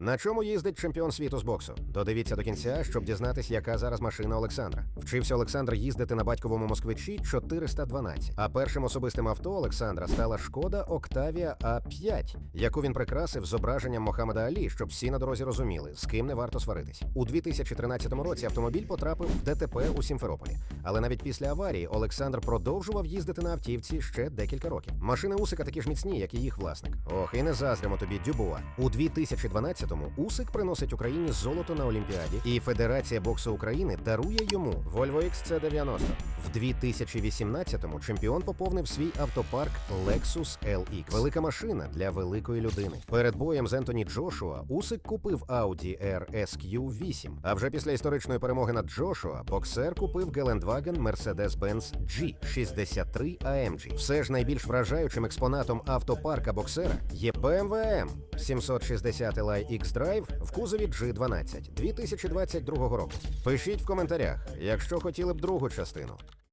На чому їздить чемпіон світу з боксу? Додивіться до кінця, щоб дізнатись, яка зараз машина Олександра. Вчився Олександр їздити на батьковому москвичі 412. А першим особистим авто Олександра стала шкода Октавія А5, яку він прикрасив зображенням Мохаммеда Алі, щоб всі на дорозі розуміли, з ким не варто сваритись. У 2013 році автомобіль потрапив в ДТП у Сімферополі. Але навіть після аварії Олександр продовжував їздити на автівці ще декілька років. Машини Усика такі ж міцні, як і їх власник. Ох, і не заздримо тобі, Дюбуа. У 2012-му Усик приносить Україні золото на Олімпіаді, і Федерація боксу України дарує йому Volvo XC90. В 2018-му чемпіон поповнив свій автопарк Lexus LX. Велика машина для великої людини. Перед боєм з Ентоні Джошуа Усик купив Audi R SQ8. А вже після історичної перемоги над Джошуа боксер купив Гелендваген Mercedes-Benz G63 AMG. Все ж найбільш вражаючим експонатом автопарка боксера є BMW M 760 Li X-Drive в кузові G12 2022 року. Пишіть в коментарях, якщо хотіли б другу частину.